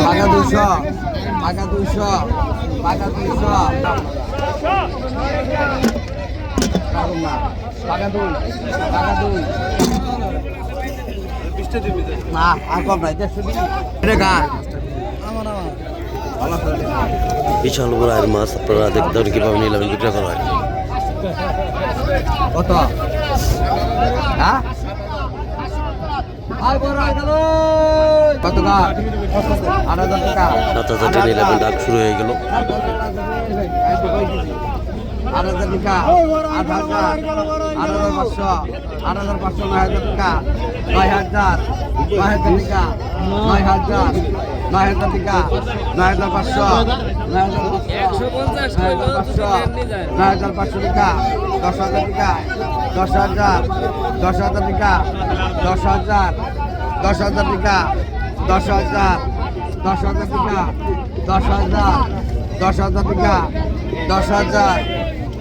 টাকা দুইশো টাকা। দুইশো টাকা করে বিশাল বড় মাছ আপনারা দেখতে পারেন কীভাবে নিলামে করা কত হ্যাঁ আর বড় আর গেল কত গান আট হাজার টাকা সাত হাজার টাকা নিলামে ডাক শুরু হয়ে গেল আট হাজার টাকা আট হাজার আট হাজার পাঁচশো আট হাজার পাঁচশো নয় হাজার টাকা নয় হাজার নয় হাজার টাকা নয় হাজার নয় হাজার টাকা নয় হাজার পাঁচশো নয় হাজার পাঁচশো নয় হাজার পাঁচশো টাকা দশ হাজার টাকা দশ হাজার দশ হাজার টাকা দশ হাজার দশ হাজার টাকা দশ হাজার দশ হাজার টাকা দশ হাজার দশ হাজার টাকা দশ হাজার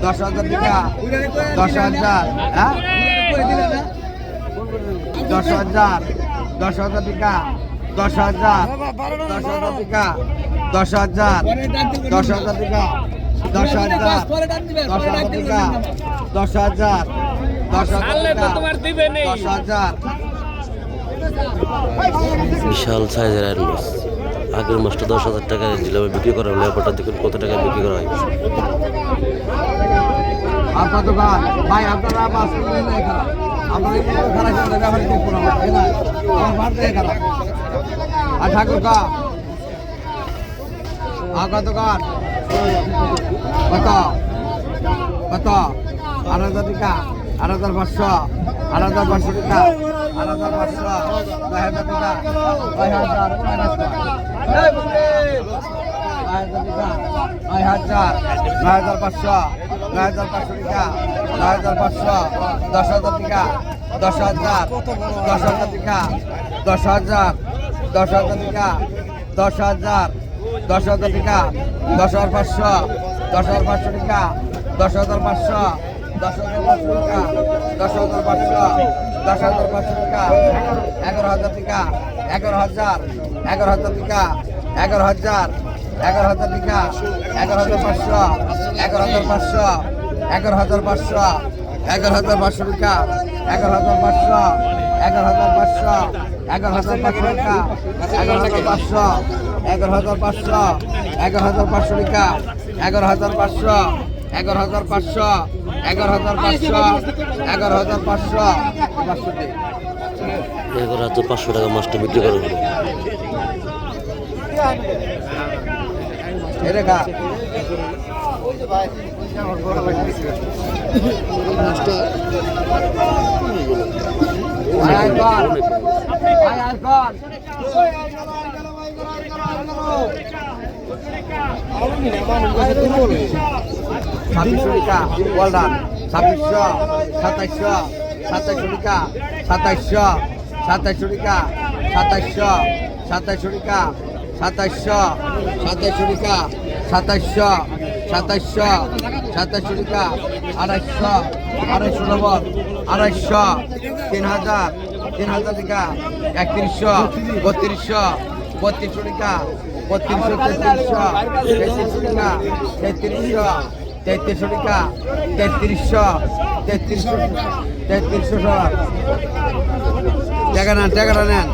দশ হাজার টাকা দশ হাজার হ্যাঁ? দশ হাজার দশ হাজার টাকা দশ হাজার দশ হাজার টাকা দশ হাজার দশ হাজার টাকা দশ হাজার দশ হাজার টাকা দশ হাজার দশ হাজার টাকা দশ হাজার। বিশাল সাইজের আয়ের মাছ। আগের মাছটা দশ হাজার টাকা নিলামে বিক্রি করা হলে এবারটা দেখুন কত টাকা বিক্রি করা হয়? আপনার দোকান ভাই আপনারা মাছ আপনারা খারাপ খারাপ। আর ঠাকুর কা আপনার দোকান কত? কত? আট হাজার টাকা, আট হাজার পাঁচশো, আট হাজার পাঁচশো টাকা, আট হাজার পাঁচশো নয় হাজার টাকা নয় হাজার নয় হাজার নয় হাজার পাঁচশো, নয় হাজার পাঁচশো টাকা, নয় হাজার পাঁচশো, দশ হাজার টাকা, দশ হাজার দশ হাজার টাকা, দশ হাজার দশ হাজার টাকা, দশ হাজার দশ হাজার টাকা, দশ হাজার পাঁচশো, দশ হাজার পাঁচশো টাকা, দশ হাজার পাঁচশো, দশ হাজার পাঁচশো টাকা, দশ হাজার পাঁচশো, দশ হাজার পাঁচশো টাকা, এগারো হাজার টাকা, এগারো হাজার এগারো হাজার টাকা, এগারো হাজার এগারো হাজার টাকা, এগারো হাজার পাঁচশো, এগারো হাজার পাঁচশো, এগারো হাজার পাঁচশো, এগারো হাজার পাঁচশো টাকা, এগারো হাজার পাঁচশো, এগারো হাজার পাঁচশো এগারো হাজার পাঁচশো টাকা এগারো হাজার পাঁচশো এগারো হাজার পাঁচশো এগারো হাজার পাঁচশো টাকা এগারো হাজার পাঁচশো এগারো হাজার পাঁচশো এগারো হাজার পাঁচশো এগারো হাজার পাঁচশো পাঁচশো টাকা। এগারো হাজার পাঁচশো টাকা মাছটা বিক্রি করা হলো। এটা ছাব্বিশশো টাকা ওয়ালডান ছাব্বিশশো সাতাইশশো সাতাইশশো টাকা সাতাইশশো সাতাইশশো টাকা সাতাইশশো সাতাইশশো টাকা সাতাইশশো সাতাইশশো টাকা সাতাইশশো সাতাইশশো সাতাইশশো টাকা আড়াইশো আড়াইশো নব্বই আড়াইশো তিন হাজার তিন হাজার টাকা, একত্রিশশো, বত্রিশশো বত্রিশশো টাকা, বত্রিশশো, তেত্রিশশো তেত্রিশশো টাকা, তেত্রিশশো তেত্রিশশো টাকা, তেত্রিশশো তেত্রিশশো তেত্রিশশো টাকা। নেন টাকাটা নেন।